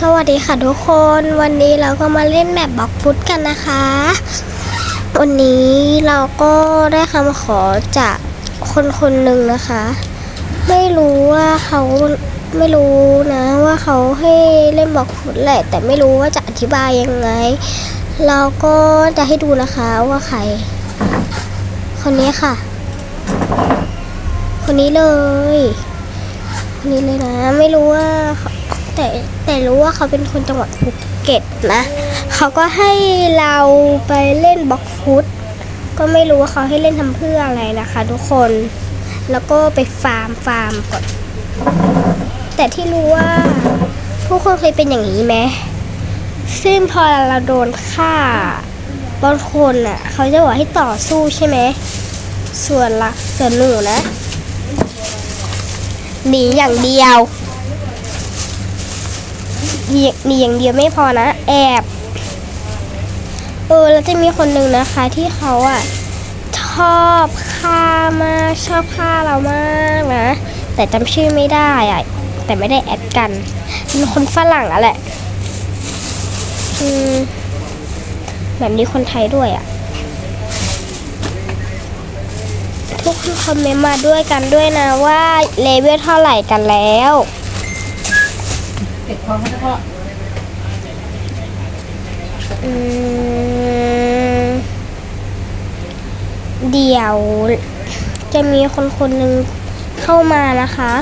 สวัสดีค่ะทุกคนวันนี้เราก็มาเล่นแมปบล็อกฟุตกันนะคะ วันนี้เราก็ได้คำขอจากคนคนหนึ่งนะคะ ไม่รู้ว่าเขาไม่รู้นะว่าเขาให้เล่นบล็อกฟุตแหละ แต่ไม่รู้ว่าจะอธิบายยังไง เราก็จะให้ดูนะคะว่าใคร คนนี้ค่ะ คนนี้เลย คนนี้เลยนะ ไม่รู้ว่าเขา แต่แต่รู้ว่าเขาเป็นคนจังหวัดภูเก็ตนะเขาก็ให้เราไปเล่นบล็อกฟุตก็ไม่รู้ว่าเขาให้เล่นทำเพื่ออะไรนะคะ ทุกคนแล้วก็ไปฟาร์มฟาร์มก่อนแต่ที่รู้ว่าทุกคนเคยเป็นอย่างนี้ไหมซึ่งพอเราโดนฆ่าบางคนอะ เขาจะบอกให้ต่อสู้ใช่ไหมส่วนละส่วนหนูนะหนีอย่างเดียว หนีหนีอย่างเดียวไม่พอนะ แอบ เออแล้วจะมีคนหนึ่งนะคะที่เขาอะชอบฆ่ามากชอบฆ่าเรามากนะ แต่จำชื่อไม่ได้อะแต่ไม่ได้แอดกันเป็นคนฝรั่งอะแหละอืมแบบนี้คนไทยด้วยอะ ทุกคนคอมเมนต์มาด้วยกันด้วยนะว่าเลเวลเท่าไหร่กันแล้ว เก็บของเขาเฉพาะอืมเดี๋ยวจะมีคนคนหนึ่งเข้ามานะคะ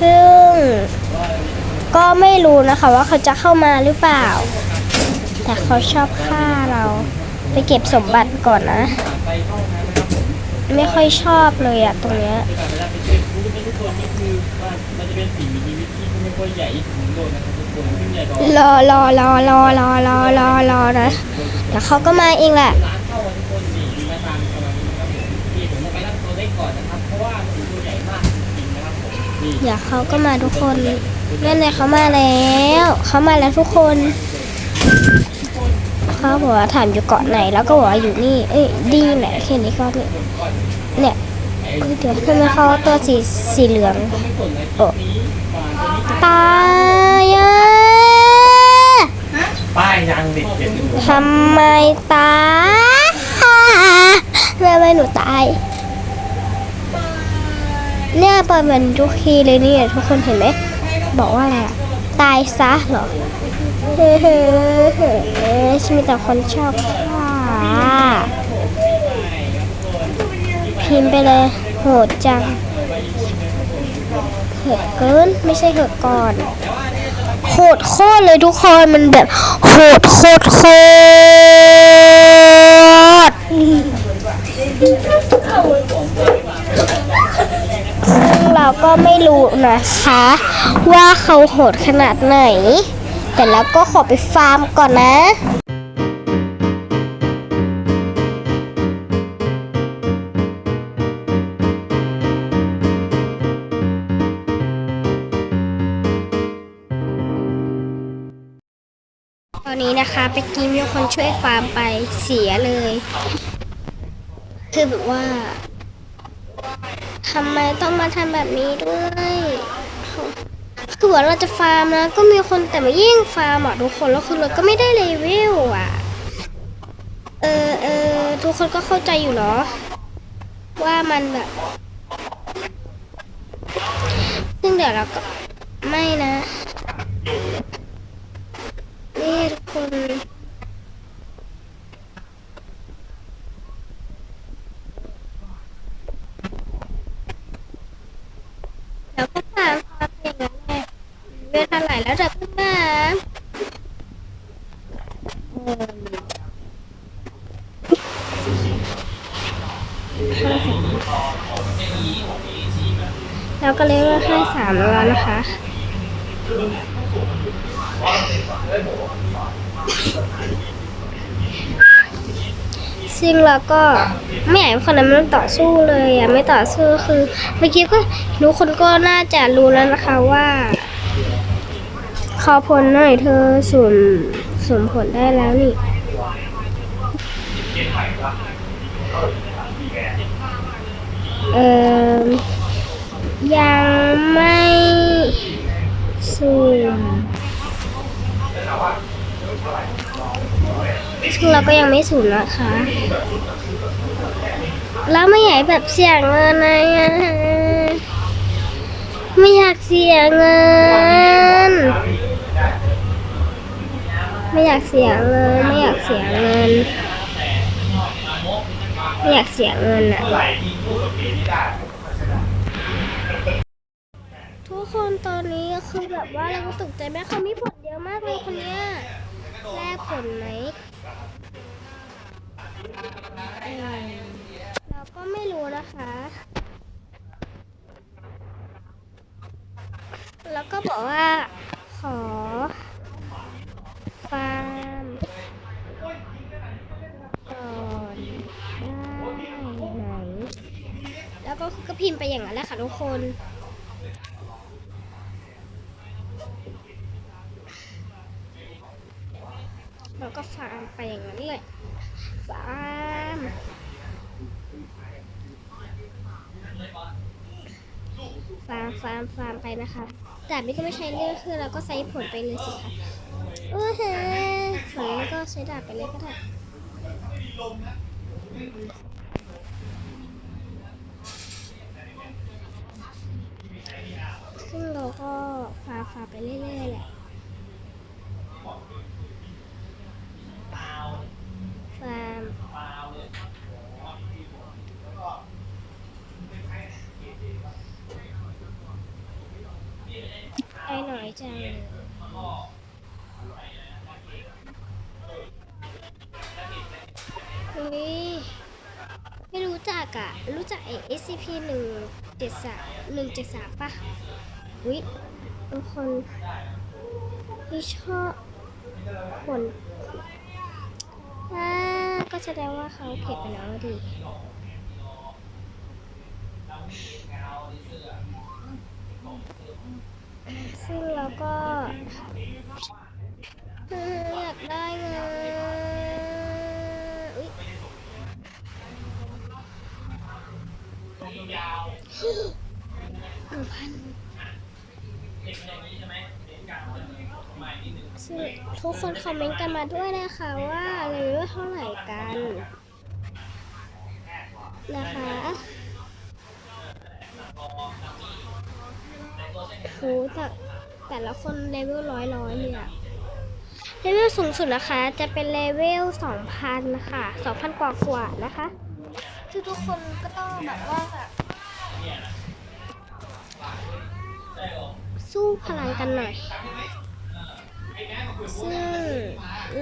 ซึ่งก็ไม่รู้นะคะว่าเขาจะเข้ามาหรือเปล่า แต่เขาชอบฆ่าเรา ไปเก็บสมบัติก่อนนะ ไม่ค่อยชอบเลยอะตรงเนี้ย รอรอรอรอรอรอรอรอนะเดี๋ยวเขาก็มาเองแหละเดี๋ยวเขาก็มาทุกคนนั่นเลยเขามาแล้วเขามาแล้วทุกคนเขาบอกว่าถามอยู่เกาะไหนแล้วก็บอกว่าอยู่นี่ เอ้ยดีไหนแค่นี้ก็เนี่ยเนี่ยเอ้ยเดี๋ยวทำไมเขาตัวสีสีเหลืองโอ้ ตายอะป้ายยังดิเจ็ดสิบหกทำไมตายทำไมหนูตาย เนี่ยเปิดเหมือนทุกทีเลยเนี่ย ทุกคนเห็นไหม บอกว่าอะไรอะตายซะเหรอเฮ้เฮ้เฮ้ฉันมีแต่คนชอบฆ่าพิมพ์ไปเลย โหดจัง โหดเกินไม่ใช่โหดก่อน โหดโคตรเลยทุกคนมันแบบ โหดโคตรโคตรเราก็ไม่รู้นะคะ ว่าเขาโหดขนาดไหน แต่เราก็ขอไปฟาร์มก่อนนะ อนนี้นะคะไปกินมีคนช่วยฟาร์มไปเสียเลย คือแบบว่าทำไมต้องมาทำแบบนี้ด้วยคือว่าเราจะฟาร์มนะ ก็มีคนแต่มายิ่งฟาร์มอะทุกคนแล้วคือเราก็ไม่ได้เลเวลอะ เออเออทุกคนก็เข้าใจอยู่เนาะว่ามันแบบ ซึ่งเดี๋ยวเราก็ไม่นะ นี่ทุกคนแล้วก็ฟาร์มฟาร์มอย่างนั้นแหละเวลาเท่าไหร่แล้วเดี๋ยวเพิ่งมา เราก็เลยว่าให้สามแล้วนะคะ ซึ่งเราก็ไม่อยากให้คนนั้นมันต่อสู้เลยอะไม่ต่อสู้คือเมื่อกี้ก็รู้คนก็น่าจะรู้แล้วนะคะว่า ขอผลหน่อยเธอสุ่ม สมผลได้แล้วนี่เออยังไม่ซูมซึ่งเราก็ยังไม่สูมนะคะ แล้วไม่อยากแบบเสียเงินนะไม่อยากเสียเงิน ไม่อยากเสียเงิน ไม่อยากเสียเงิน ไม่อยากเสียเงินอะทุกคนตอนนี้คือแบบว่าเราก็ตกใจแม่เขามีผลเยอะมากเลยคนเนี้ยแลกผลไหมเอิ่มเราก็ไม่รู้นะคะแล้วก็บอกว่า ขอ ฟาร์มก่อนได้ไหมแล้วก็ก็ พิมพ์ไปอย่างนั้นแหละค่ะทุกคนแล้วก็ฟาร์มไปอย่างนั้นเลยฟาร์มฟาร์มฟาร์มฟาร์มไปนะคะแต่นี้ก็ไม่ใช่เรื่องคือเราก็ใส่ผลไปเลยสิคะโอ้โหผลก็ใช้ดาบไปเลยก็ได้ ซึ่งเราก็ฟาฟาไปเรื่อยๆแหละฟาร์มไอ้หน่อยจังเฮ้ยไม่รู้จักอะรู้จักไอ้ SCP หนึ่งเจ็ดสา มหนึ่งเจ็ดสามปะวิทุกคนที่ชอบคนอ่าก็แสดงว่าเขาเก็บไปแล้วดิซึ่งเราก็เอออยากได้เงินอุ๊ยหนึ่งพัน ทุกคนคอมเมนต์กันมาด้วยนะคะว่าเลเวลเท่าไหร่กัน นะคะโหแต่แต่ละคนเลเวลร้อยร้อยเลยอะเลเวลสูงสุดนะคะ จะเป็นเลเวลสองพันค่ะสองพันกว่ากว่านะคะ คือทุกคนก็ต้องแบบว่าแบบ สู้พลังกันหน่อย ซึ่ง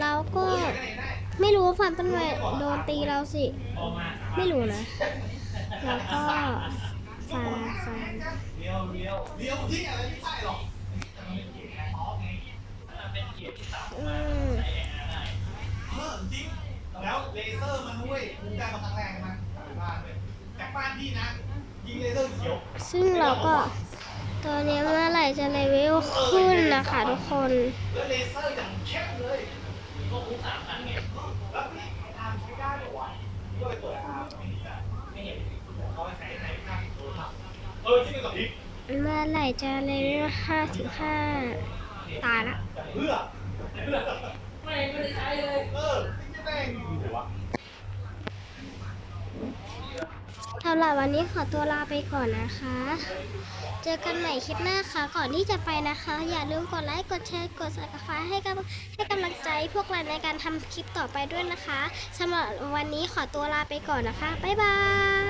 เราก็ไม่รู้ว่าฟันต้นไม้โดนตีเราสิ ไม่รู้นะ แล้วก็ฟันฟันอืมแล้วเลเซอร์มันด้วยกูได้มาครั้งแรกนะบ้านเลยจากบ้านพี่นะ ยิงเลเซอร์เขียว ซึ่งเราก็ ตอนนี้เมื่อไหร่จะเลเวลขึ้นนะคะทุกคนเลเซอร์อย่างเข้มเลยก็คุ้มสามพันไงแล้วพี่ทำใช้ได้เหรอวะก็เลยเปิดอาร์ไม่เห็นอะไม่เห็นเขาใช้ในข้างโทรศัพท์เออที่เป็นกับพริกเมื่อไหร่จะเลเวลห้าสิบห้าตายละำหรับวันนี้ขอตัวลาไปก่อนนะคะ เจอกันใหม่คลิปหน้าค่ะ ก่อนที่จะไปนะคะ อย่าลืมกดไลค์ กดแชร์ กดสับสไคร้ให้กำให้กำลังใจพวกเราในการทำคลิปต่อไปด้วยนะคะสำหรับวันนี้ขอตัวลาไปก่อนนะคะ บ๊ายบาย